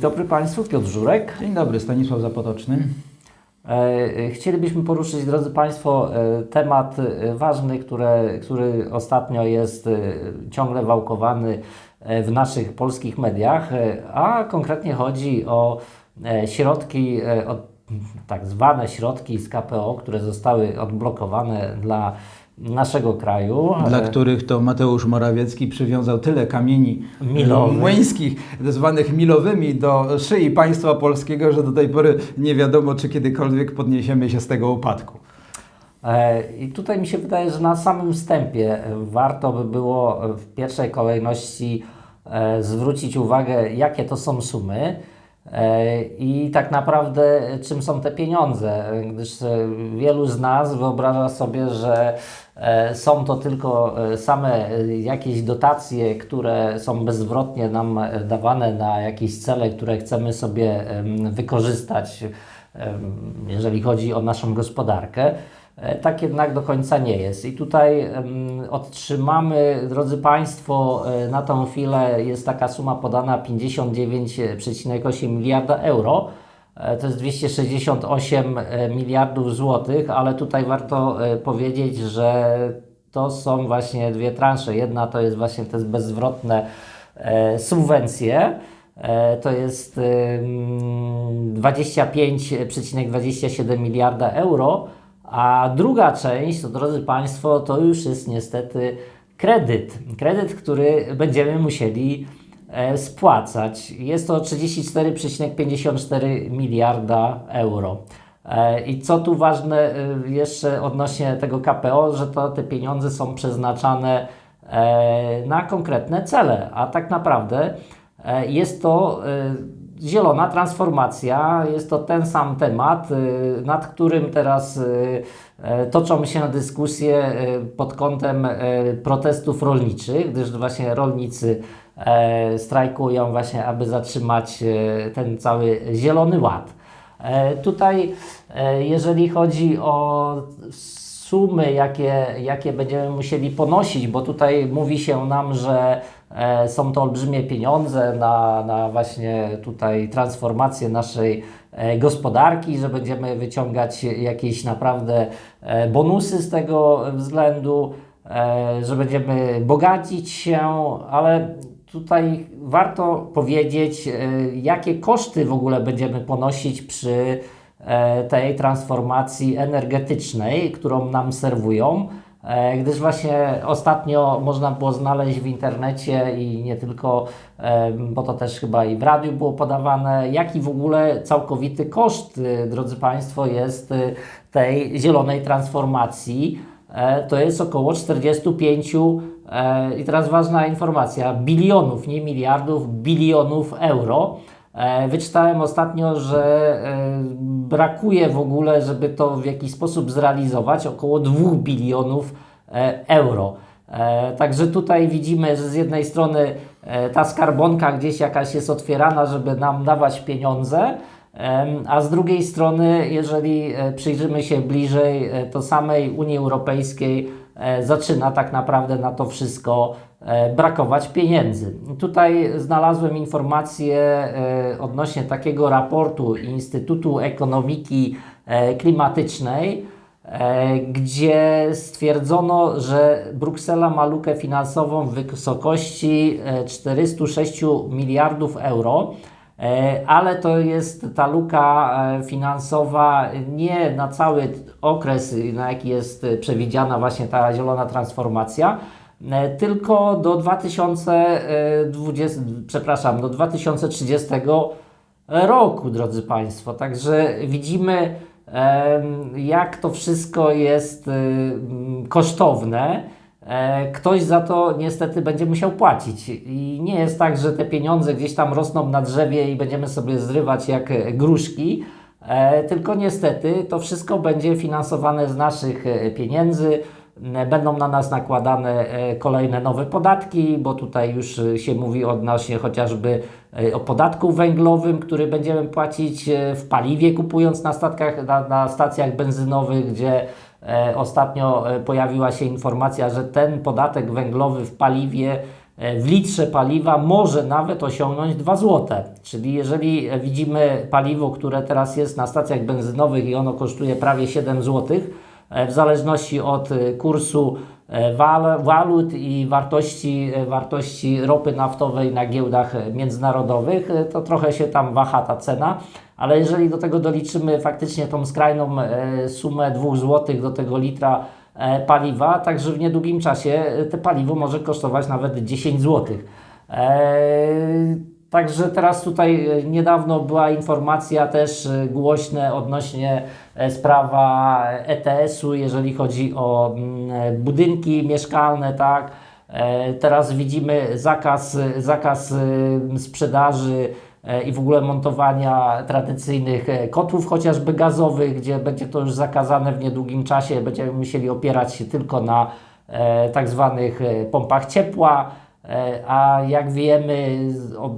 dobry Państwu, Piotr Żurek. Dzień dobry, Stanisław Zapotoczny. E, Chcielibyśmy poruszyć, drodzy Państwo, e, temat e, ważny, które, który ostatnio jest e, ciągle wałkowany e, w naszych polskich mediach, e, a konkretnie chodzi o e, środki, e, od- tak zwane środki z KPO, które zostały odblokowane dla naszego kraju. Dla których to Mateusz Morawiecki przywiązał tyle kamieni młyńskich, zwanych milowymi, do szyi państwa polskiego, że do tej pory nie wiadomo, czy kiedykolwiek podniesiemy się z tego upadku. E, I tutaj mi się wydaje, że na samym wstępie warto by było w pierwszej kolejności e, zwrócić uwagę, jakie to są sumy i tak naprawdę e, czym są te pieniądze, e, gdyż e, wielu z nas wyobraża sobie, że e, są to tylko e, same e, jakieś dotacje, które są bezzwrotnie nam e, dawane na jakieś cele, które chcemy sobie wykorzystać, jeżeli chodzi o naszą gospodarkę. E, Tak jednak do końca nie jest. I tutaj otrzymamy, drodzy Państwo, e, na tą chwilę jest taka suma podana 59,8 miliarda euro. E, To jest 268 e, miliardów złotych, ale tutaj warto powiedzieć, że to są właśnie dwie transze. Jedna to jest właśnie te bezzwrotne e, subwencje. To jest ym, 25,27 miliarda euro, a druga część, to drodzy Państwo, to już jest niestety kredyt. Kredyt, który będziemy musieli e, spłacać. Jest to 34,54 miliarda euro. E, I co tu ważne e, jeszcze odnośnie tego KPO, że to te pieniądze są przeznaczane na konkretne cele, a tak naprawdę jest to zielona transformacja, jest to ten sam temat, e, nad którym teraz e, e, toczą się dyskusje pod kątem protestów rolniczych, gdyż właśnie rolnicy e, strajkują właśnie, aby zatrzymać ten cały zielony ład. E, Tutaj, e, jeżeli chodzi o sumy, jakie, jakie będziemy musieli ponosić, bo tutaj mówi się nam, że e, są to olbrzymie pieniądze na, na właśnie tutaj transformację naszej e, gospodarki, że będziemy wyciągać jakieś naprawdę e, bonusy z tego względu, e, że będziemy bogacić się, ale tutaj warto powiedzieć, e, jakie koszty w ogóle będziemy ponosić przy tej transformacji energetycznej, którą nam serwują. E, Gdyż właśnie ostatnio można było znaleźć w internecie i nie tylko, e, bo to też chyba i w radiu było podawane, jaki w ogóle całkowity koszt, e, drodzy Państwo, jest e, tej zielonej transformacji. E, To jest około 45 e, i teraz ważna informacja, bilionów, nie miliardów, bilionów euro. E, Wyczytałem ostatnio, że e, brakuje w ogóle, żeby to w jakiś sposób zrealizować, około 2 bilionów e, euro. E, Także tutaj widzimy, że z jednej strony e, ta skarbonka gdzieś jakaś jest otwierana, żeby nam dawać pieniądze, A z drugiej strony, jeżeli przyjrzymy się bliżej, to samej Unii Europejskiej zaczyna tak naprawdę na to wszystko e, brakować pieniędzy. Tutaj znalazłem informację e, odnośnie takiego raportu Instytutu Ekonomiki e, Klimatycznej, e, gdzie stwierdzono, że Bruksela ma lukę finansową w wysokości e, 406 miliardów euro. E, Ale to jest ta luka e, finansowa nie na cały okres, na jaki jest przewidziana właśnie ta zielona transformacja, e, tylko do 2020, przepraszam, do 2030 roku, drodzy Państwo. Także widzimy, jak to wszystko jest kosztowne. E, Ktoś za to niestety będzie musiał płacić. I nie jest tak, że te pieniądze gdzieś tam rosną na drzewie i będziemy sobie zrywać jak gruszki, e, tylko niestety to wszystko będzie finansowane z naszych e, pieniędzy. Będą na nas nakładane kolejne nowe podatki, bo tutaj już się mówi odnośnie chociażby o podatku węglowym, który będziemy płacić w paliwie kupując na, statkach, na, na stacjach benzynowych, gdzie Ostatnio e, pojawiła się informacja, że ten podatek węglowy w paliwie e, w litrze paliwa może nawet osiągnąć 2 zł. Czyli jeżeli e, widzimy paliwo, które teraz jest na stacjach benzynowych i ono kosztuje prawie 7 zł, e, w zależności od e, kursu e, wal, walut i wartości, e, wartości ropy naftowej na giełdach e, międzynarodowych, e, to trochę się tam waha ta cena. Ale jeżeli do tego doliczymy faktycznie tą skrajną e, sumę 2 zł do tego litra e, paliwa, także w niedługim czasie e, te paliwo może kosztować nawet 10 zł. Także teraz tutaj e, niedawno była informacja też e, głośne odnośnie e, sprawa ETS-u, jeżeli chodzi o mm, budynki mieszkalne, tak. Teraz widzimy zakaz, zakaz sprzedaży i w ogóle montowania tradycyjnych kotłów chociażby gazowych, gdzie będzie to już zakazane w niedługim czasie. Będziemy musieli opierać się tylko na tak zwanych pompach ciepła. E, A jak wiemy,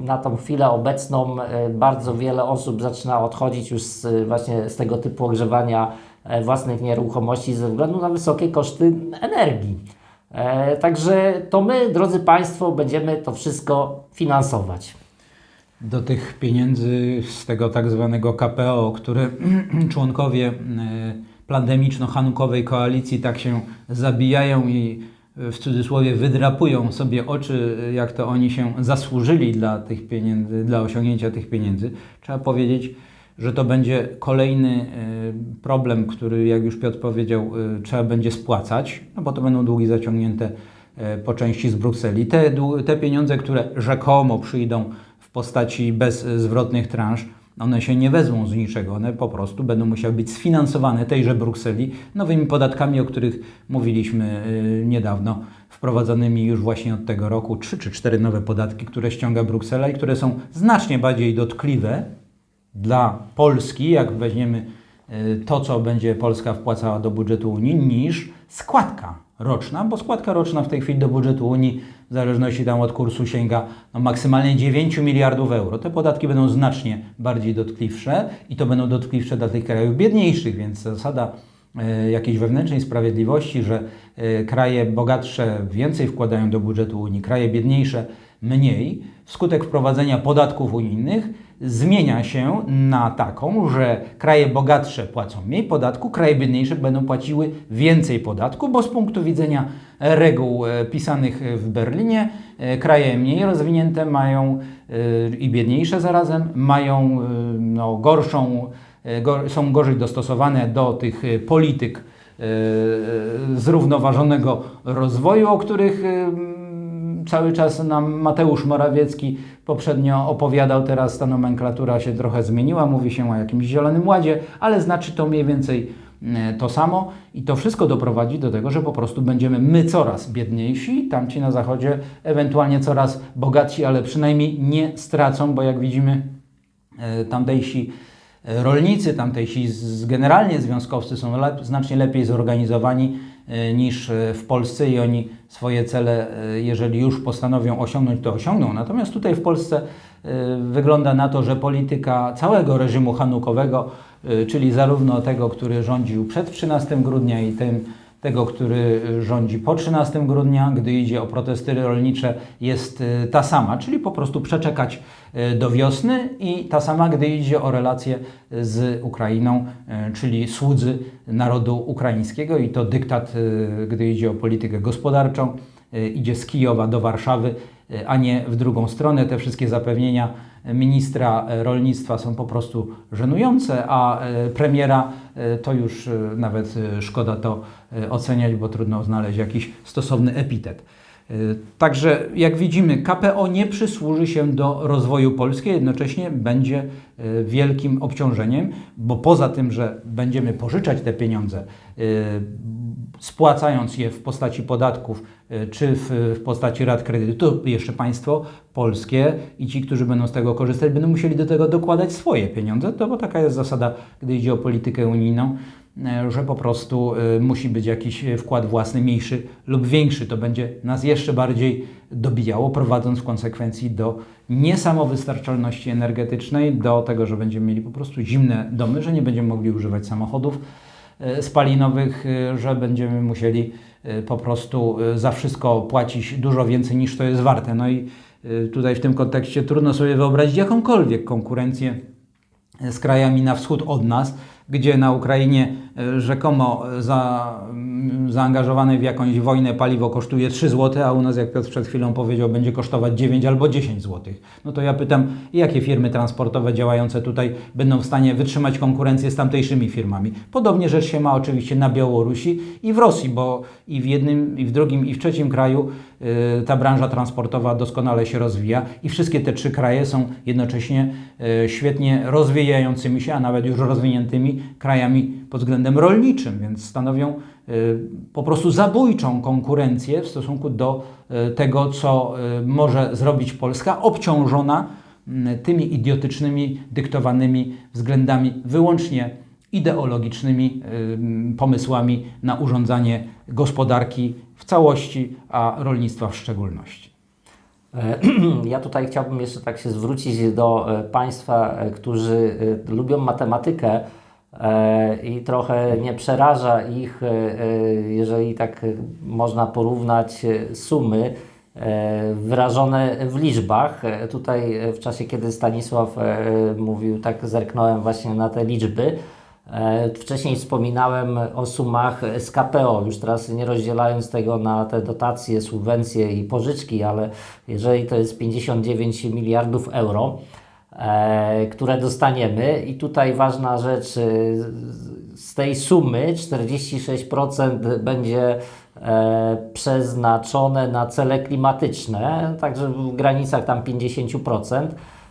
na tą chwilę obecną e, bardzo wiele osób zaczyna odchodzić już z, właśnie z tego typu ogrzewania e, własnych nieruchomości ze względu na wysokie koszty energii. Także to my, drodzy Państwo, będziemy to wszystko finansować. Do tych pieniędzy z tego tak zwanego KPO, które członkowie pandemiczno-hanukowej koalicji tak się zabijają i w cudzysłowie wydrapują sobie oczy, jak to oni się zasłużyli dla tych pieniędzy, dla osiągnięcia tych pieniędzy. Trzeba powiedzieć, że to będzie kolejny e, problem, który, jak już Piotr powiedział, e, trzeba będzie spłacać, no bo to będą długi zaciągnięte e, po części z Brukseli. Te, te pieniądze, które rzekomo przyjdą w postaci bezzwrotnych transz, one się nie wezmą z niczego, one po prostu będą musiały być sfinansowane tejże Brukseli nowymi podatkami, o których mówiliśmy y, niedawno, wprowadzonymi już właśnie od tego roku, trzy czy cztery nowe podatki, które ściąga Bruksela i które są znacznie bardziej dotkliwe dla Polski, jak weźmiemy y, to, co będzie Polska wpłacała do budżetu Unii, niż składka roczna, bo składka roczna w tej chwili do budżetu Unii, w zależności tam od kursu, sięga no, maksymalnie 9 miliardów euro. Te podatki będą znacznie bardziej dotkliwsze i to będą dotkliwsze dla tych krajów biedniejszych, więc zasada e, jakiejś wewnętrznej sprawiedliwości, że e, kraje bogatsze więcej wkładają do budżetu Unii, kraje biedniejsze mniej, wskutek wprowadzenia podatków unijnych zmienia się na taką, że kraje bogatsze płacą mniej podatku, kraje biedniejsze będą płaciły więcej podatku, bo z punktu widzenia reguł e, pisanych w Berlinie, e, kraje mniej rozwinięte mają e, i biedniejsze zarazem mają no, gorszą, go, są gorzej dostosowane do tych polityk zrównoważonego rozwoju, o których cały czas nam Mateusz Morawiecki poprzednio opowiadał, teraz ta nomenklatura się trochę zmieniła, mówi się o jakimś zielonym ładzie, ale znaczy to mniej więcej e, to samo i to wszystko doprowadzi do tego, że po prostu będziemy my coraz biedniejsi, tamci na zachodzie ewentualnie coraz bogatsi, ale przynajmniej nie stracą, bo jak widzimy e, tamtejsi rolnicy, tamtejsi generalnie związkowcy są znacznie lepiej zorganizowani e, niż e, w Polsce i oni swoje cele, e, jeżeli już postanowią osiągnąć, to osiągną. Natomiast tutaj w Polsce e, wygląda na to, że polityka całego reżimu hanukowego, e, czyli zarówno tego, który rządził przed 13 grudnia i tym, tego, który rządzi po 13 grudnia, gdy idzie o protesty rolnicze, jest e, ta sama, czyli po prostu przeczekać e, do wiosny i ta sama, gdy idzie o relacje z Ukrainą, e, czyli słudzy narodu ukraińskiego i to dyktat, gdy idzie o politykę gospodarczą, idzie z Kijowa do Warszawy, a nie w drugą stronę. Te wszystkie zapewnienia ministra e, rolnictwa są po prostu żenujące, a e, premiera e, to już nawet szkoda to oceniać, bo trudno znaleźć jakiś stosowny epitet. E, Także jak widzimy, KPO nie przysłuży się do rozwoju Polski, jednocześnie będzie e, wielkim obciążeniem, bo poza tym, że będziemy pożyczać te pieniądze, e, spłacając je w postaci podatków czy w, postaci rat kredytu, jeszcze państwo polskie i ci, którzy będą z tego korzystać, będą musieli do tego dokładać swoje pieniądze, to bo taka jest zasada, gdy idzie o politykę unijną, że po prostu e, musi być jakiś e, wkład własny mniejszy lub większy. To będzie nas jeszcze bardziej dobijało, prowadząc w konsekwencji do niesamowystarczalności energetycznej, do tego, że będziemy mieli po prostu zimne domy, że nie będziemy mogli używać samochodów e, spalinowych, e, że będziemy musieli po prostu za wszystko płacić dużo więcej niż to jest warte. No i tutaj w tym kontekście trudno sobie wyobrazić jakąkolwiek konkurencję z krajami na wschód od nas, gdzie na Ukrainie e, rzekomo za, zaangażowane w jakąś wojnę paliwo kosztuje 3 zł, a u nas, jak Piotr przed chwilą powiedział, będzie kosztować 9 albo 10 zł. No to ja pytam, jakie firmy transportowe działające tutaj będą w stanie wytrzymać konkurencję z tamtejszymi firmami? Podobnie rzecz się ma oczywiście na Białorusi i w Rosji, bo i w jednym, i w drugim, i w trzecim kraju y, ta branża transportowa doskonale się rozwija i wszystkie te trzy kraje są jednocześnie y, świetnie rozwijającymi się, a nawet już rozwiniętymi krajami pod względem rolniczym, więc stanowią po prostu zabójczą konkurencję w stosunku do y, tego, co y, może zrobić Polska, obciążona tymi idiotycznymi, dyktowanymi względami wyłącznie ideologicznymi ym, pomysłami na urządzanie gospodarki w całości, a rolnictwa w szczególności. E, Ja tutaj chciałbym jeszcze tak się zwrócić do e, Państwa, e, którzy lubią matematykę i trochę nie przeraża ich, e, e, jeżeli tak e, można porównać e, sumy e, wyrażone w liczbach. E, Tutaj e, w czasie, kiedy Stanisław e, mówił, tak zerknąłem właśnie na te liczby. E, Wcześniej wspominałem o sumach z KPO, już teraz nie rozdzielając tego na te dotacje, subwencje i pożyczki, ale jeżeli to jest 59 miliardów euro, e, które dostaniemy, i tutaj ważna rzecz, e, z tej sumy 46% będzie e, przeznaczone na cele klimatyczne, także w granicach tam 50%,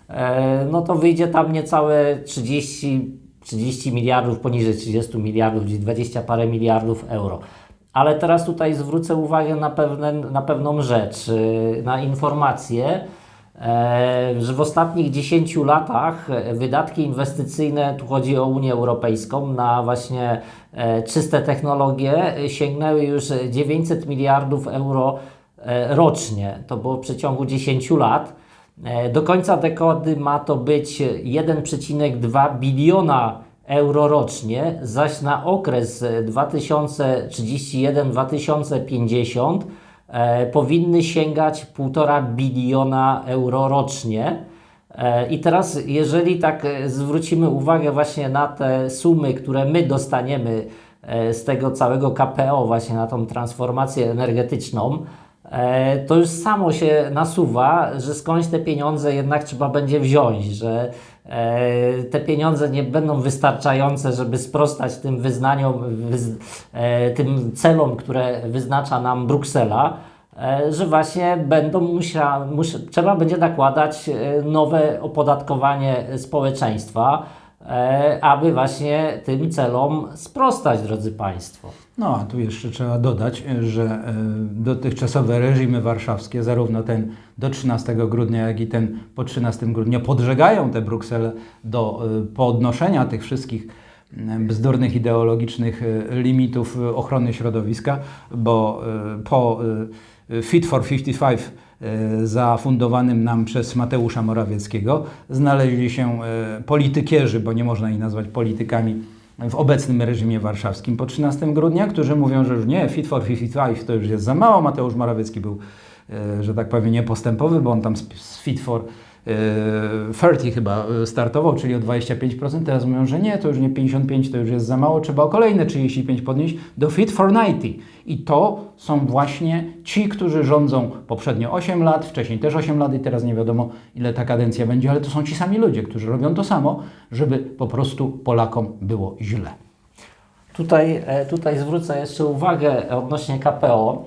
e, no to wyjdzie tam niecałe 30 30 miliardów, poniżej 30 miliardów, gdzieś 20 parę miliardów euro. Ale teraz tutaj zwrócę uwagę na, pewne, na pewną rzecz, na informację, e, że w ostatnich 10 latach e, wydatki inwestycyjne, tu chodzi o Unię Europejską, na właśnie e, czyste technologie e, sięgnęły już 900 miliardów euro e, rocznie. To było w przeciągu 10 lat. E, Do końca dekady ma to być 1,2 biliona euro rocznie, zaś na okres e, 2031-2050 e, powinny sięgać 1,5 biliona euro rocznie. E, I teraz, jeżeli tak e, zwrócimy uwagę właśnie na te sumy, które my dostaniemy e, z tego całego KPO, właśnie na tą transformację energetyczną, e, to już samo się nasuwa, że skądś te pieniądze jednak trzeba będzie wziąć, że e, te pieniądze nie będą wystarczające, żeby sprostać tym wyznaniom, wyz, e, tym celom, które wyznacza nam Bruksela, e, że właśnie będą musiała, mus, trzeba będzie nakładać e, nowe opodatkowanie społeczeństwa, e, aby właśnie tym celom sprostać, drodzy Państwo. No, a tu jeszcze trzeba dodać, że e, dotychczasowe reżimy warszawskie, zarówno ten do 13 grudnia, jak i ten po 13 grudnia, podżegają tę Brukselę do e, podnoszenia tych wszystkich e, bzdurnych ideologicznych e, limitów e, ochrony środowiska, bo e, po e, Fit for 55 e, zafundowanym nam przez Mateusza Morawieckiego znaleźli się e, politykierzy, bo nie można ich nazwać politykami, w obecnym reżimie warszawskim po 13 grudnia, którzy mówią, że już nie, Fit for 55 to już jest za mało. Mateusz Morawiecki był, e, że tak powiem, niepostępowy, bo on tam z, Fit for e, 30 chyba e, startował, czyli o 25%. Teraz mówią, że nie, to już nie 55, to już jest za mało, trzeba o kolejne 35 podnieść do Fit for 90. I to są właśnie ci, którzy rządzą poprzednio 8 lat, wcześniej też 8 lat i teraz nie wiadomo ile ta kadencja będzie, ale to są ci sami ludzie, którzy robią to samo, żeby po prostu Polakom było źle. Tutaj, e, tutaj zwrócę jeszcze uwagę odnośnie KPO,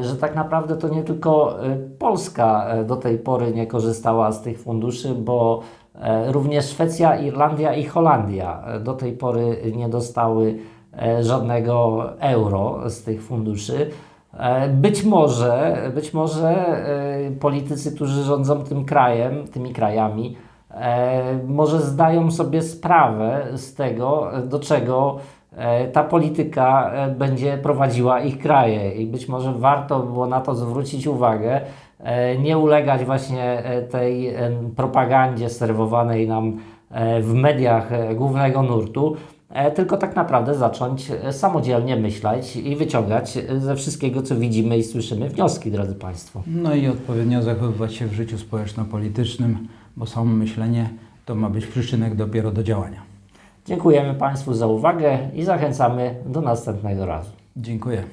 że tak naprawdę to nie tylko e, Polska e, do tej pory nie korzystała z tych funduszy, bo e, również Szwecja, Irlandia i Holandia e, do tej pory nie dostały e, żadnego euro z tych funduszy. E, Być może, być może e, politycy, którzy rządzą tym krajem, tymi krajami, e, może zdają sobie sprawę z tego, do czego e, E, ta polityka e, będzie prowadziła ich kraje i być może warto było na to zwrócić uwagę, e, nie ulegać właśnie tej propagandzie serwowanej nam w mediach głównego nurtu, tylko tak naprawdę zacząć samodzielnie myśleć i wyciągać ze wszystkiego, co widzimy i słyszymy, wnioski, drodzy Państwo. No i odpowiednio zachowywać się w życiu społeczno-politycznym, bo samo myślenie to ma być przyczynek dopiero do działania. Dziękujemy Państwu za uwagę i zachęcamy do następnego razu. Dziękuję.